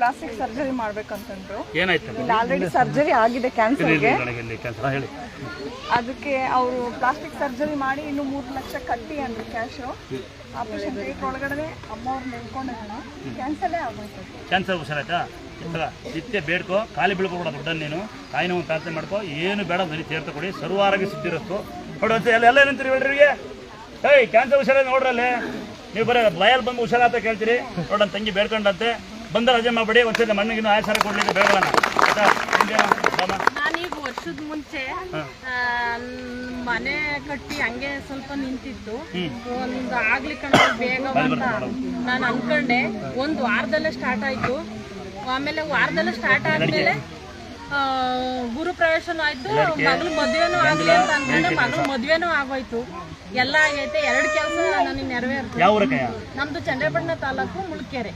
Plastic surgery ಮಾಡ್ಬೇಕಂತಂದ್ರು. ಏನಾಯ್ತು? ಇಲ್ಲಿ already surgery ಆಗಿದೆ ಕ್ಯಾನ್ಸರ್ಗೆ ಹೇಳಿ. ಅದಕ್ಕೆ ಅವರು ಪ್ಲಾಸ್ಟಿಕ್ ಸರ್ಜರಿ ಮಾಡಿ ಇನ್ನು ಮೂರು ಲಕ್ಷ ಕಟ್ಟಿ ಅಂದ್ರು ಕ್ಯಾಶು ಆಪರೇಷನ್ ಥಿಯೇಟರ್ ಒಳಗಡೆ ಅಮ್ಮ ಅವ್ರು ನಿಂತ್ಕೊಂಡಿದ್ದಾನೆ ಕ್ಯಾನ್ಸಲೇ ಆಗೋಯ್ತು. ಕ್ಯಾನ್ಸರ್ ನಿತ್ಯ ಬೇಡ್ಕೋ ಖಾಲಿ ಬೀಳ್ಕೊಬೇಡ ದುಡ್ಡನ್ನು ನೀನು. ತಾಯಿ ಒಂದು ಪ್ರಾರ್ಥನೆ ಮಾಡ್ಕೋ. ಏನು ಬೇಡ ಬರೀ ತೀರ್ಥ ಕೊಡಿ ಸರ್ವಾರಾಗಿ ಸಿದ್ಧಿರಸ್ತು ನೋಡು ಅಂತ ಎಲ್ಲ ಎಲ್ಲ ಏನಂತೀರಿ ಹೇಳ್ರಿ ಇವ್ರಿಗೆ? ಏಯ್ ಕ್ಯಾನ್ಸರ್ ಹುಷಾರ ನೋಡ್ರಲ್ಲಿ. ನೀವು ಬರೀ ಭಯಲ್ಲಿ ಬಂದು ಹುಷಾರಾತ ಕೇಳ್ತೀರಿ. ನೋಡೋಣ ತಂಗಿ ಬೇಡ್ಕೊಂಡಂತೆ. ಬಂದ ರಜೆ ಮಾಡಬೇಡಿ ಒಂದ್ಸಲ ಮಣ್ಣಿಗಿನ್ನು ಆಯಸಾರ ಕೊಡ್ಲಿಕ್ಕೆ? ನಾನೀಗ ವರ್ಷದ ಮುಂಚೆ ಮನೆ ಕಟ್ಟಿ ಹಂಗೆ ಸ್ವಲ್ಪ ನಿಂತಿತ್ತು. ಒಂದು ಆಗ್ಲಿ ಕಣ ಬೇಗ ಅಂತ ನಾನು ಅನ್ಕೊಂಡೆ ಒಂದು ವಾರದಲ್ಲೇ ಸ್ಟಾರ್ಟ್ ಆಯ್ತು. ಆಮೇಲೆ ವಾರದಲ್ಲೇ ಸ್ಟಾರ್ಟ್ ಆದ್ಮೇಲೆ ಆ, ಗುರು ಪ್ರವೇಶನೂ ಆಯ್ತು ಮಗಳ ಮದ್ವೆನೂ ಆಗ್ಲಿ ಅಂತ ಅನ್ಕೊಂಡೆ ಮಗಳ ಮದ್ವೆನೂ ಆಗೋಯ್ತು. ಎಲ್ಲ ಆಗೈತೆ ಎರಡು ಕೆಲಸ ನನಗೆ ನೆರವೇರ್ತು ನಮ್ದು ಚಂದ್ರಪಟ್ಟಣ ತಾಲೂಕು ಮುಳ್ಕೆರೆ.